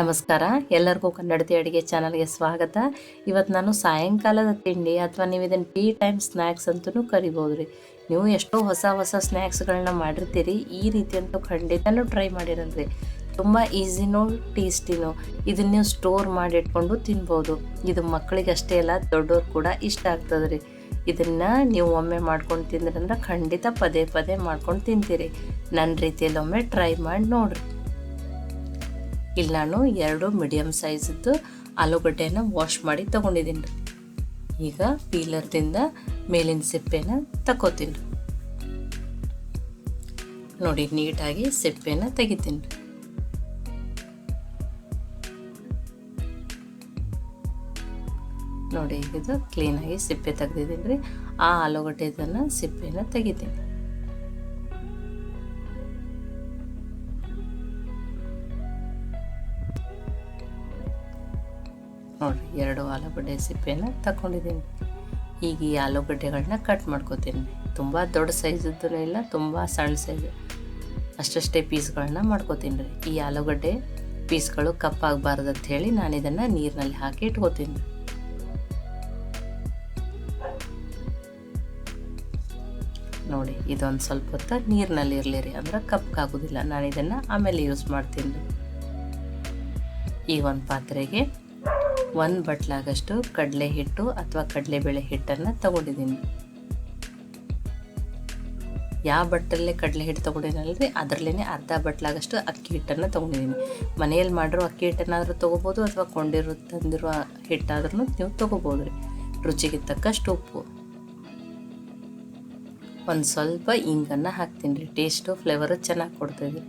ನಮಸ್ಕಾರ. ಎಲ್ಲರಿಗೂ ಕನ್ನಡತಿ ಅಡುಗೆ ಚಾನಲ್ಗೆ ಸ್ವಾಗತ. ಇವತ್ತು ನಾನು ಸಾಯಂಕಾಲದ ತಿಂಡಿ ಅಥವಾ ನೀವು ಇದನ್ನು ಟೀ ಟೈಮ್ ಸ್ನ್ಯಾಕ್ಸ್ ಅಂತೂ ಕರಿಬೋದು ರೀ ನೀವು ಎಷ್ಟೋ ಹೊಸ ಹೊಸ ಸ್ನ್ಯಾಕ್ಸ್ಗಳನ್ನ ಮಾಡಿರ್ತೀರಿ. ಈ ರೀತಿ ಅಂತೂ ಖಂಡಿತನೂ ಟ್ರೈ ಮಾಡಿರಲ್ರಿ. ತುಂಬ ಈಸಿನೂ ಟೇಸ್ಟಿನೋ ಇದನ್ನ ನೀವು ಸ್ಟೋರ್ ಮಾಡಿಟ್ಕೊಂಡು ತಿನ್ಬೋದು. ಇದು ಮಕ್ಕಳಿಗೆ ಅಷ್ಟೇ ಅಲ್ಲ ದೊಡ್ಡವ್ರು ಕೂಡ ಇಷ್ಟ ಆಗ್ತದೆ ರೀ ಇದನ್ನು ನೀವು ಒಮ್ಮೆ ಮಾಡ್ಕೊಂಡು ತಿಂದ್ರಂದ್ರೆ ಖಂಡಿತ ಪದೇ ಪದೇ ಮಾಡ್ಕೊಂಡು ತಿಂತೀರಿ. ನನ್ನ ರೀತಿಯಲ್ಲಿ ಒಮ್ಮೆ ಟ್ರೈ ಮಾಡಿ ನೋಡ್ರಿ. ಇಲ್ಲಿ ನಾನು ಎರಡು ಮೀಡಿಯಮ್ ಸೈಜದ್ದು ಆಲೂಗಡ್ಡೆಯನ್ನು ವಾಶ್ ಮಾಡಿ ತೊಗೊಂಡಿದ್ದೀನಿ ರೀ. ಈಗ ಪೀಲರ್ದಿಂದ ಮೇಲಿನ ಸಿಪ್ಪೆನ ತಗೋತೀನಿ ನೋಡಿ, ನೀಟಾಗಿ ಸಿಪ್ಪೆನ ತೆಗಿತೀನಿ ನೋಡಿ ಇದು ಕ್ಲೀನಾಗಿ ಸಿಪ್ಪೆ ತೆಗ್ದಿದ್ದೀನಿ ರೀ. ಆ ಆಲೂಗಡ್ಡೆದನ್ನು ಸಿಪ್ಪೆನ ತೆಗಿತೀನಿ ನೋಡಿರಿ ಎರಡು ಆಲೂಗಡ್ಡೆ ಸಿಪ್ಪೆನ ತಗೊಂಡಿದ್ದೀನಿ ಈಗ ಈ ಆಲೂಗಡ್ಡೆಗಳನ್ನ ಕಟ್ ಮಾಡ್ಕೋತೀನಿ. ತುಂಬ ದೊಡ್ಡ ಸೈಜದ್ದು ಇಲ್ಲ, ತುಂಬ ಸಣ್ಣ ಸೈಜ್ ಅಷ್ಟಷ್ಟೇ ಪೀಸ್ಗಳನ್ನ ಮಾಡ್ಕೋತೀನಿ ರೀ. ಈ ಆಲೂಗಡ್ಡೆ ಪೀಸ್ಗಳು ಕಪ್ಪಾಗಬಾರ್ದು ಅಂತ ಹೇಳಿ ನಾನು ಇದನ್ನು ನೀರಿನಲ್ಲಿ ಹಾಕಿ ಇಟ್ಕೋತೀನಿ. ನೋಡಿ, ಇದೊಂದು ಸ್ವಲ್ಪ ಹೊತ್ತು ನೀರಿನಲ್ಲಿ ಇರಲಿ ರೀ, ಅಂದ್ರೆ ಕಪ್ಪಾಗೋದಿಲ್ಲ ನಾನು ಇದನ್ನು ಆಮೇಲೆ ಯೂಸ್ ಮಾಡ್ತೀನಿ. ರೀ ಈ ಒಂದು ಪಾತ್ರೆಗೆ ಒಂದು ಬಟ್ಲಾಗಷ್ಟು ಕಡಲೆ ಹಿಟ್ಟು ಅಥವಾ ಕಡಲೆಬೇಳೆ ಹಿಟ್ಟನ್ನು ತಗೊಂಡಿದ್ದೀನಿ. ಯಾವ ಬಟ್ಟಲ್ಲೇ ಕಡಲೆ ಹಿಟ್ಟು ತೊಗೊಂಡಿನಲ್ರಿ ಅದರಲ್ಲೇ ಅರ್ಧ ಬಟ್ಲಾಗಷ್ಟು ಅಕ್ಕಿ ಹಿಟ್ಟನ್ನು ತೊಗೊಂಡಿದ್ದೀನಿ. ಮನೆಯಲ್ಲಿ ಮಾಡಿರೋ ಅಕ್ಕಿ ಹಿಟ್ಟನ್ನಾದರೂ ತೊಗೋಬೋದು ಅಥವಾ ಕೊಂಡಿರೋ ತಂದಿರುವ ಹಿಟ್ಟಾದ್ರೂ ನೀವು ತೊಗೋಬೋದು ರೀ ರುಚಿಗೆ ತಕ್ಕಷ್ಟು ಉಪ್ಪು. ಒಂದು ಸ್ವಲ್ಪ ಇಂಗನ್ನು ಹಾಕ್ತೀನಿ ರೀ ಟೇಸ್ಟು, ಫ್ಲೇವರು ಚೆನ್ನಾಗಿ ಕೊಡ್ತದೆ.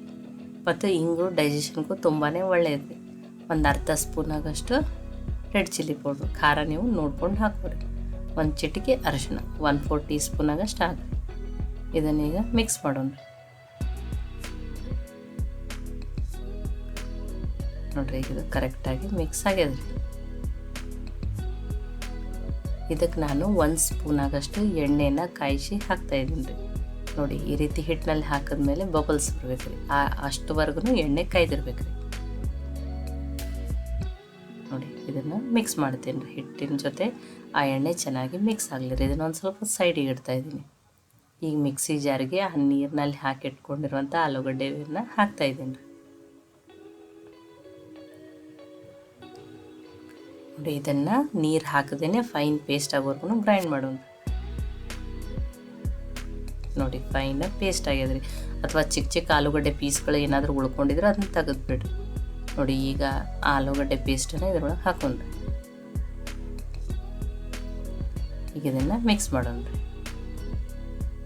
ಮತ್ತು ಇಂಗು ಡೈಜೆಷನ್ಗೂ ತುಂಬಾ ಒಳ್ಳೆಯದು ಒಂದು ಅರ್ಧ ಸ್ಪೂನಾಗಷ್ಟು ರೆಡ್ ಚಿಲ್ಲಿ ಪೌಡ್ರು, ಖಾರ ನೀವು ನೋಡ್ಕೊಂಡು ಹಾಕ್ಕೊರಿ ಒಂದು ಚಿಟಿಕೆ ಅರಿಶಿನ ಒನ್ ಫೋರ್ ಟೀ ಸ್ಪೂನಾಗಷ್ಟು ಹಾಕಿ ಇದನ್ನೀಗ ಮಿಕ್ಸ್ ಮಾಡೋಣ. ನೋಡ್ರಿ, ಈಗ ಇದು ಕರೆಕ್ಟಾಗಿ ಮಿಕ್ಸ್ ಆಗ್ಯದ್ರಿ. ಇದಕ್ಕೆ ನಾನು ಒಂದು ಸ್ಪೂನಾಗಷ್ಟು ಎಣ್ಣೆನ ಕಾಯಿಸಿ ಹಾಕ್ತಾ ಇದ್ದೀನಿ ರೀ. ನೋಡಿ, ಈ ರೀತಿ ಹಿಟ್ಟಿನಲ್ಲಿ ಹಾಕಿದ್ಮೇಲೆ ಬಬಲ್ಸ್ ಬರ್ಬೇಕು ರೀ ಆ ಅಷ್ಟುವರೆಗೂ ಎಣ್ಣೆ ಕಾಯ್ದಿರ್ಬೇಕು ರೀ ಇದನ್ನು ಮಿಕ್ಸ್ ಮಾಡ್ತೀನಿ ರೀ. ಹಿಟ್ಟಿನ ಜೊತೆ ಆ ಎಣ್ಣೆ ಚೆನ್ನಾಗಿ ಮಿಕ್ಸ್ ಆಗಲಿ ರೀ. ಇದನ್ನು ಒಂದು ಸ್ವಲ್ಪ ಸೈಡಿಗೆ ಇಡ್ತಾ ಇದ್ದೀನಿ. ಈಗ ಮಿಕ್ಸಿ ಜಾರಿಗೆ ಆ ನೀರಿನಲ್ಲಿ ಹಾಕಿಟ್ಕೊಂಡಿರುವಂಥ ಆಲೂಗಡ್ಡೆನ ಹಾಕ್ತಾ ಇದ್ದೀನಿ ನೋಡಿ, ಇದನ್ನು ನೀರು ಹಾಕದೇನೆ ಫೈನ್ ಪೇಸ್ಟ್ ಆಗೋರ್ಗು ಗ್ರೈಂಡ್ ಮಾಡೋಣ. ನೋಡಿ ಫೈನ್ ಪೇಸ್ಟ್ ಆಗ್ಯದ್ರಿ. ಅಥವಾ ಚಿಕ್ಕ ಚಿಕ್ಕ ಆಲೂಗಡ್ಡೆ ಪೀಸ್ಗಳು ಏನಾದರೂ ಉಳ್ಕೊಂಡಿದ್ರೆ ಅದನ್ನ ತೆಗೆದ್ಬಿಡ್ರಿ. ನೋಡಿ, ಈಗ ಆಲೂಗಡ್ಡೆ ಪೇಸ್ಟನ್ನು ಇದ್ರೊಳಗೆ ಹಾಕೊಂಡ್ರಿ. ಈಗ ಇದನ್ನು ಮಿಕ್ಸ್ ಮಾಡೋಣ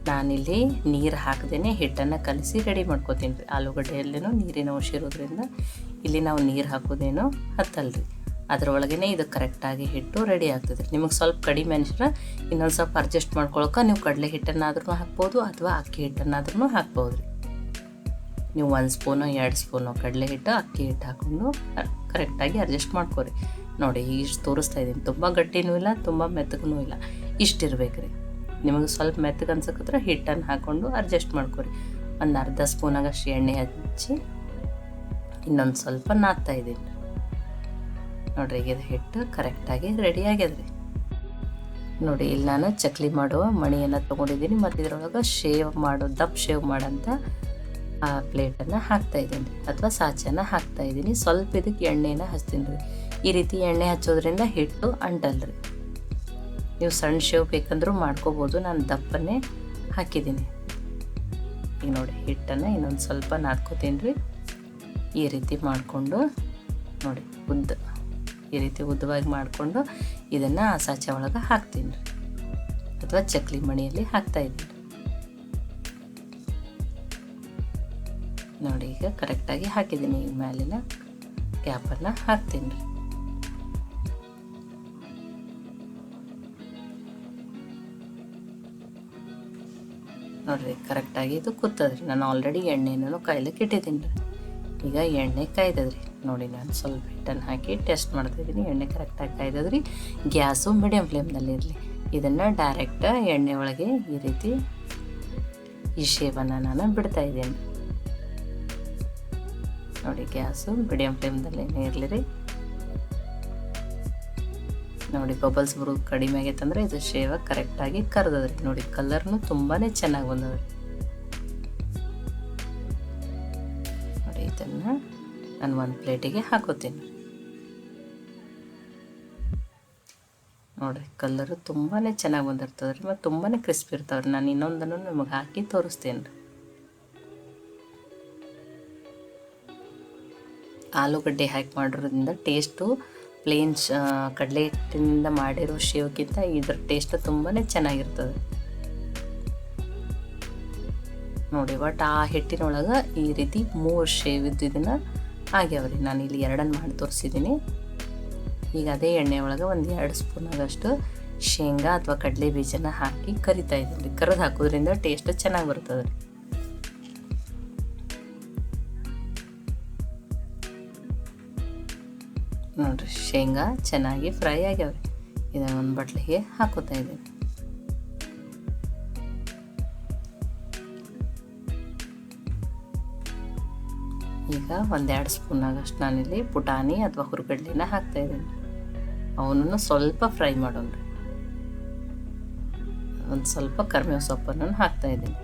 ನಾನಿಲ್ಲಿ ನೀರು ಹಾಕ್ದೇ ಹಿಟ್ಟನ್ನು ಕಲಸಿ ರೆಡಿ ಮಾಡ್ಕೋತೀನಿ ರೀ ಆಲೂಗಡ್ಡೆಯಲ್ಲೇನೋ ನೀರಿನ ಅಂಶ ಇರೋದ್ರಿಂದ ಇಲ್ಲಿ ನಾವು ನೀರು ಹಾಕೋದೇನು ಹತ್ತಲ್ರಿ. ಅದರೊಳಗೇ ಇದು ಕರೆಕ್ಟಾಗಿ ಹಿಟ್ಟು ರೆಡಿ ಆಗ್ತದೆ ರೀ ನಿಮಗೆ ಸ್ವಲ್ಪ ಕಡಿಮೆ ಅನಿಸ್ರೆ ಇನ್ನೊಂದು ಸ್ವಲ್ಪ ಅಡ್ಜಸ್ಟ್ ಮಾಡ್ಕೊಳಕ್ಕೆ ನೀವು ಕಡಲೆ ಹಿಟ್ಟನ್ನಾದ್ರೂ ಹಾಕ್ಬೋದು ಅಥವಾ ಅಕ್ಕಿ ಹಿಟ್ಟನ್ನಾದ್ರೂ ಹಾಕ್ಬೋದು ರೀ ನೀವು ಒಂದು ಸ್ಪೂನು, ಎರಡು ಸ್ಪೂನು ಕಡಲೆ ಹಿಟ್ಟು, ಅಕ್ಕಿ ಹಿಟ್ಟು ಹಾಕ್ಕೊಂಡು ಕರೆಕ್ಟಾಗಿ ಅಡ್ಜಸ್ಟ್ ಮಾಡ್ಕೊರಿ. ನೋಡಿ ಇಷ್ಟು ತೋರಿಸ್ತಾ ಇದ್ದೀನಿ. ತುಂಬ ಗಟ್ಟಿನೂ ಇಲ್ಲ, ತುಂಬ ಮೆತ್ತಗೂ ಇಲ್ಲ. ಇಷ್ಟು ಇರ್ಬೇಕು ರೀ. ನಿಮಗೆ ಸ್ವಲ್ಪ ಮೆತ್ತಗೆ ಅನ್ಸಕತ್ರ ಹಿಟ್ಟನ್ನು ಹಾಕ್ಕೊಂಡು ಅಡ್ಜಸ್ಟ್ ಮಾಡ್ಕೊರಿ. ಒಂದು ಅರ್ಧ ಸ್ಪೂನಾಗಷ್ಟು ಎಣ್ಣೆ ಹಚ್ಚಿ ಇನ್ನೊಂದು ಸ್ವಲ್ಪ ನಾದ್ತಾ ಇದ್ದೀನಿ. ನೋಡ್ರಿ, ಈಗ ಹಿಟ್ಟು ಕರೆಕ್ಟಾಗಿ ರೆಡಿ ಆಗ್ಯದ್ರಿ. ನೋಡಿ, ಇಲ್ಲಿ ನಾನು ಚಕ್ಲಿ ಮಾಡುವ ಮಣಿಯನ್ನು ತೊಗೊಂಡಿದ್ದೀನಿ. ಮತ್ತು ಇದರೊಳಗೆ ಶೇವ್ ಮಾಡೋ, ದಪ್ಪ ಶೇವ್ ಮಾಡೋಂಥ ಆ ಪ್ಲೇಟನ್ನು ಹಾಕ್ತಾ ಇದ್ದೀನಿ ಅಥವಾ ಸಾಚನ್ನು ಹಾಕ್ತಾ ಇದ್ದೀನಿ. ಸ್ವಲ್ಪ ಇದಕ್ಕೆ ಎಣ್ಣೆನ ಹಚ್ತೀನಿ ರೀ. ಈ ರೀತಿ ಎಣ್ಣೆ ಹಚ್ಚೋದ್ರಿಂದ ಹಿಟ್ಟು ಅಂಟಲ್ರಿ ನೀವು ಸಣ್ಣ ಶೇವ್ ಬೇಕಂದ್ರೂ ಮಾಡ್ಕೋಬೋದು. ನಾನು ದಪ್ಪನೇ ಹಾಕಿದ್ದೀನಿ. ಈಗ ನೋಡಿ, ಹಿಟ್ಟನ್ನು ಇನ್ನೊಂದು ಸ್ವಲ್ಪ ನಾದ್ಕೋತೀನಿ ರೀ. ಈ ರೀತಿ ಮಾಡಿಕೊಂಡು ನೋಡಿ, ಉದ್ದ ಈ ರೀತಿ ಉದ್ದವಾಗಿ ಮಾಡಿಕೊಂಡು ಇದನ್ನು ಆ ಸಾಚೆ ಒಳಗೆ ಹಾಕ್ತೀನಿ ರೀ. ಅಥವಾ ಚಕ್ಲಿ ಮಣಿಯಲ್ಲಿ ಹಾಕ್ತಾ ನೋಡಿ, ಈಗ ಕರೆಕ್ಟಾಗಿ ಹಾಕಿದ್ದೀನಿ. ಈ ಮೇಲಿನ ಕ್ಯಾಪನ್ನು ಹಾಕ್ತೀನಿ. ರೀ ನೋಡಿರಿ ಕರೆಕ್ಟಾಗಿ ಇದು ಕೂತದ್ರಿ. ನಾನು ಆಲ್ರೆಡಿ ಎಣ್ಣೆನೂ ಕಾಯ್ಲಿಕ್ಕೆ ಇಟ್ಟಿದ್ದೀನಿ. ರೀ ಈಗ ಎಣ್ಣೆ ಕಾಯ್ದದ್ರಿ. ನೋಡಿ, ನಾನು ಸ್ವಲ್ಪ ಹಿಟ್ಟನ್ನು ಹಾಕಿ ಟೆಸ್ಟ್ ಮಾಡ್ತಾಯಿದ್ದೀನಿ ಎಣ್ಣೆ ಕರೆಕ್ಟಾಗಿ ಕಾಯ್ದದ್ರಿ. ಗ್ಯಾಸು ಮೀಡಿಯಮ್ ಫ್ಲೇಮ್ನಲ್ಲಿ ಇರಲಿ. ಇದನ್ನು ಡೈರೆಕ್ಟ್ ಎಣ್ಣೆ ಒಳಗೆ ಈ ರೀತಿ ಈ ಶೇವನ್ನು ನಾನು ಬಿಡ್ತಾ ನೋಡಿ ಗ್ಯಾಸು ಮೀಡಿಯಮ್ ಫ್ಲೇಮ್ದಲ್ಲೇ ಇರಲಿ ನೋಡಿ ಬಬಲ್ಸ್ ಬರೋದು ಕಡಿಮೆ ಆಗೈತಂದ್ರೆ ಇದು ಶೇವ ಕರೆಕ್ಟಾಗಿ ಕರೆದದ್ರಿ. ನೋಡಿ ಕಲರ್ನು ತುಂಬಾ ಚೆನ್ನಾಗಿ ಬಂದದ್ರಿ. ನೋಡಿ ಇದನ್ನು ನಾನು ಒಂದು ಪ್ಲೇಟಿಗೆ ಹಾಕೋತೀನಿ. ನೋಡಿರಿ ಕಲ್ಲರು ತುಂಬಾ ಚೆನ್ನಾಗಿ ಬಂದಿರ್ತದೆ ರೀ ಮತ್ತು ತುಂಬಾ ಕ್ರಿಸ್ಪಿ ಇರ್ತಾವ್ರಿ. ನಾನು ಇನ್ನೊಂದನ್ನು ನಿಮಗೆ ಹಾಕಿ ತೋರಿಸ್ತೀನಿ. ರೀ ಆಲೂಗಡ್ಡೆ ಹಾಕಿ ಮಾಡಿರೋದ್ರಿಂದ ಟೇಸ್ಟು ಪ್ಲೇನ್ ಕಡಲೆ ಹಿಟ್ಟಿನಿಂದ ಮಾಡಿರೋ ಶೇವ್ಗಿಂತ ಇದ್ರ ಟೇಸ್ಟ್ ತುಂಬಾ ಚೆನ್ನಾಗಿರ್ತದೆ. ನೋಡಿ ಬಟ್ ಆ ಹಿಟ್ಟಿನೊಳಗೆ ಈ ರೀತಿ ಮೂರು ಶೇವ್ ಇದ್ದಿದ್ದನ್ನು ಆಗ್ಯಾವ್ರಿ. ನಾನು ಇಲ್ಲಿ ಎರಡನ್ನು ಮಾಡಿ ತೋರಿಸಿದ್ದೀನಿ. ಈಗ ಅದೇ ಎಣ್ಣೆ ಒಳಗೆ ಒಂದು ಎರಡು ಸ್ಪೂನ್ ಆಗಷ್ಟು ಶೇಂಗಾ ಅಥವಾ ಕಡಲೆ ಬೀಜನ ಹಾಕಿ ಕರಿತಾ ಇದ್ದೀನಿ ಕರೆದು ಹಾಕೋದ್ರಿಂದ ಟೇಸ್ಟ್ ಚೆನ್ನಾಗಿ ಬರ್ತದೆ. ಶೇಂಗಾ ಚೆನ್ನಾಗಿ ಫ್ರೈ ಆಗ್ಯಾವ್ರಿ. ಇದನ್ನ ಒಂದು ಬಟ್ಲಿಗೆ ಹಾಕೋತಾ ಇದ್ದೀನಿ ಈಗ ಒಂದೆರಡು ಸ್ಪೂನ್ ಆಗಷ್ಟು ನಾನಿಲ್ಲಿ ಪುಟಾಣಿ ಅಥವಾ ಹುರುಗಡ್ಲಿನ ಹಾಕ್ತಾ ಇದ್ದೀನಿ. ಅವನನ್ನು ಸ್ವಲ್ಪ ಫ್ರೈ ಮಾಡೋಣ. ಒಂದು ಸ್ವಲ್ಪ ಕರಿಬೇವು ಸೊಪ್ಪನ್ನು ಹಾಕ್ತಾ ಇದ್ದೀನಿ.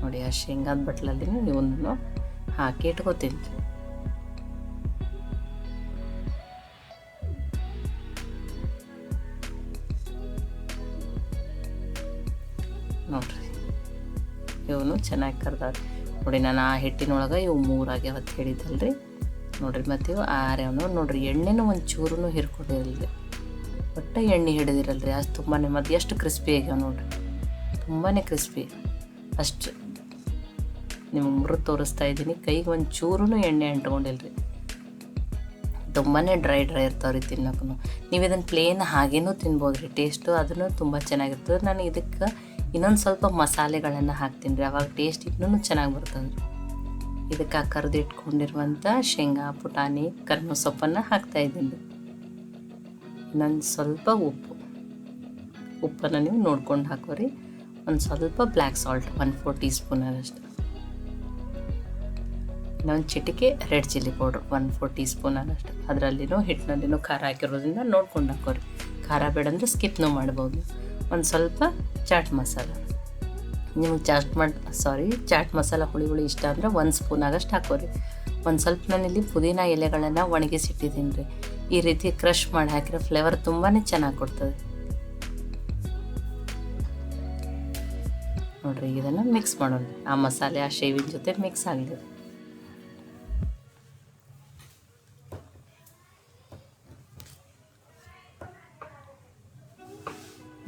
ನೋಡಿ, ಆ ಶೇಂಗಾದ ಬಟ್ಲಲ್ಲಿ ಇವನನ್ನು ಹಾಕಿ ಇಟ್ಕೋತೀನಿ. ನೋಡ್ರಿ. ಇವನು ಚೆನ್ನಾಗಿ ಕರ್ದಾವೆ ನೋಡಿ ನಾನು ಆ ಹಿಟ್ಟಿನೊಳಗೆ ಇವು ಮೂರಾಗ್ಯಾವ ಅಂತ ಹೇಳಿದ್ದಲ್ರಿ. ನೋಡ್ರಿ ಮತ್ತು ಇವು ಆರ್ಯಾವನು ನೋಡ್ರಿ, ಎಣ್ಣೆನೂ ಒಂದು ಚೂರು ಹಿರ್ಕೊಂಡಿರಲ್ರಿ ಒಟ್ಟು ಎಣ್ಣೆ ಹಿಡಿದಿರಲ್ರಿ, ಅಷ್ಟು ತುಂಬಾ ಮತ್ತು ಎಷ್ಟು ಕ್ರಿಸ್ಪಿ ಆಗ್ಯಾವ ನೋಡ್ರಿ. ತುಂಬಾ ಕ್ರಿಸ್ಪಿ ಅಷ್ಟು ನಿಮಗೆ ಮುರು ತೋರಿಸ್ತಾ ಇದ್ದೀನಿ, ಕೈಗೆ ಒಂದು ಚೂರು ಎಣ್ಣೆ ಅಂಟ್ಕೊಂಡಿಲ್ರಿ. ತುಂಬಾ ಡ್ರೈ ಡ್ರೈ ಇರ್ತಾವ್ರಿ ತಿನ್ನೋಕ್ಕೂ ನೀವು ಇದನ್ನು ಪ್ಲೇನ್ ಹಾಗೇನೂ ತಿನ್ಬೋದು ರೀ. ಟೇಸ್ಟು ಅದನ್ನು ತುಂಬ ಚೆನ್ನಾಗಿರ್ತದೆ. ನಾನು ಇದಕ್ಕೆ ಇನ್ನೊಂದು ಸ್ವಲ್ಪ ಮಸಾಲೆಗಳನ್ನು ಹಾಕ್ತೀನಿ ರೀ. ಅವಾಗ ಟೇಸ್ಟ್ ಇನ್ನೂ ಚೆನ್ನಾಗಿ ಬರ್ತದೆ ರೀ. ಇದಕ್ಕೆ ಕರೆದು ಇಟ್ಕೊಂಡಿರುವಂಥ ಶೇಂಗಾ, ಪುಟಾಣಿ, ಕರ್ಮ ಸೊಪ್ಪನ್ನು ಹಾಕ್ತಾ ಇದ್ದೀನಿ ರೀ. ಇನ್ನೊಂದು ಸ್ವಲ್ಪ ಉಪ್ಪು. ಉಪ್ಪನ್ನು ನೀವು ನೋಡ್ಕೊಂಡು ಹಾಕೋರಿ ಒಂದು ಸ್ವಲ್ಪ black salt one four tea spoon ಆಗಷ್ಟು ಇನ್ನೊಂದು ಚಿಟಿಕೆ, red chilli powder one four tea spoon ಅನ್ನಷ್ಟು ಅದರಲ್ಲಿನೂ ಹಿಟ್ಟಿನಲ್ಲಿನೂ ಖಾರ ಹಾಕಿರೋದ್ರಿಂದ ನೋಡ್ಕೊಂಡು ಹಾಕೋರಿ. ಖಾರ ಬೇಡ ಅಂದರೆ ಸ್ಕಿಪ್ನೂ ಮಾಡ್ಬೋದು. ಒಂದು ಸ್ವಲ್ಪ ಚಾಟ್ ಮಸಾಲ. ನಿಮಗೆ ಚಾಟ್ ಮಾಡಿ ಸಾರಿ ಚಾಟ್ ಮಸಾಲ ಹುಳಿ ಹುಳಿ ಇಷ್ಟ ಅಂದರೆ ಒಂದು ಸ್ಪೂನ್ ಆಗಷ್ಟು ಹಾಕೋರಿ. ಒಂದು ಸ್ವಲ್ಪ ನಾನಿಲ್ಲಿ ಪುದೀನ ಎಲೆಗಳನ್ನು ಒಣಗಿಸಿಟ್ಟಿದ್ದೀನಿ ರೀ. ಈ ರೀತಿ ಕ್ರಷ್ ಮಾಡಿ ಹಾಕಿರೋ ಫ್ಲೇವರ್ ತುಂಬಾ ಚೆನ್ನಾಗಿ ಕೊಡ್ತದೆ. ನೋಡ್ರಿ, ಇದನ್ನು ಮಿಕ್ಸ್ ಮಾಡೋಣ. ಆ ಮಸಾಲೆ, ಆ ಶೇವಿನ ಜೊತೆ ಮಿಕ್ಸ್ ಆಗಲಿ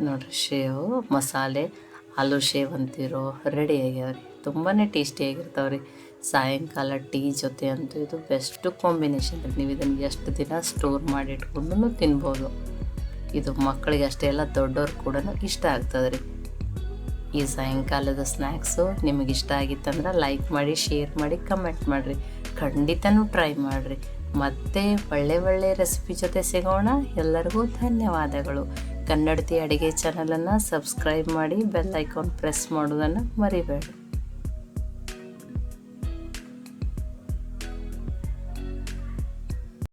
ನೋಡ್ರಿ, ಶೇವು, ಮಸಾಲೆ, ಆಲೂ ಶೇವ್ ಅಂತಿರೋ, ರೆಡಿ ಆಗ್ಯಾವ್ರಿ. ತುಂಬಾ ಟೇಸ್ಟಿಯಾಗಿರ್ತಾವೆ ರೀ ಸಾಯಂಕಾಲ ಟೀ ಜೊತೆ ಅಂತೂ ಇದು ಬೆಸ್ಟ್ ಕಾಂಬಿನೇಷನ್ ರೀ. ನೀವು ಇದನ್ನು ಎಷ್ಟು ದಿನ ಸ್ಟೋರ್ ಮಾಡಿ ಇಟ್ಕೊಂಡು ತಿನ್ಬೋದು. ಇದು ಮಕ್ಕಳಿಗೆ ಅಷ್ಟೇ ಎಲ್ಲ ದೊಡ್ಡವ್ರು ಕೂಡ ಇಷ್ಟ ಆಗ್ತದೆ ರೀ ಈ ಸಾಯಂಕಾಲದ ಸ್ನ್ಯಾಕ್ಸು ನಿಮಗಿಷ್ಟ ಆಗಿತ್ತಂದ್ರೆ ಲೈಕ್ ಮಾಡಿ, ಶೇರ್ ಮಾಡಿ, ಕಮೆಂಟ್ ಮಾಡಿರಿ. ಖಂಡಿತನೂ ಟ್ರೈ ಮಾಡಿರಿ. ಮತ್ತೆ ಒಳ್ಳೆ ಒಳ್ಳೆ ರೆಸಿಪಿ ಜೊತೆ ಸಿಗೋಣ. ಎಲ್ಲರಿಗೂ ಧನ್ಯವಾದಗಳು. ಕನ್ನಡತಿ ಅಡುಗೆ ಚಾನಲನ್ನು ಸಬ್ಸ್ಕ್ರೈಬ್ ಮಾಡಿ ಬೆಲ್ ಐಕಾನ್ ಪ್ರೆಸ್ ಮಾಡೋದನ್ನು ಮರಿಬೇಡಿ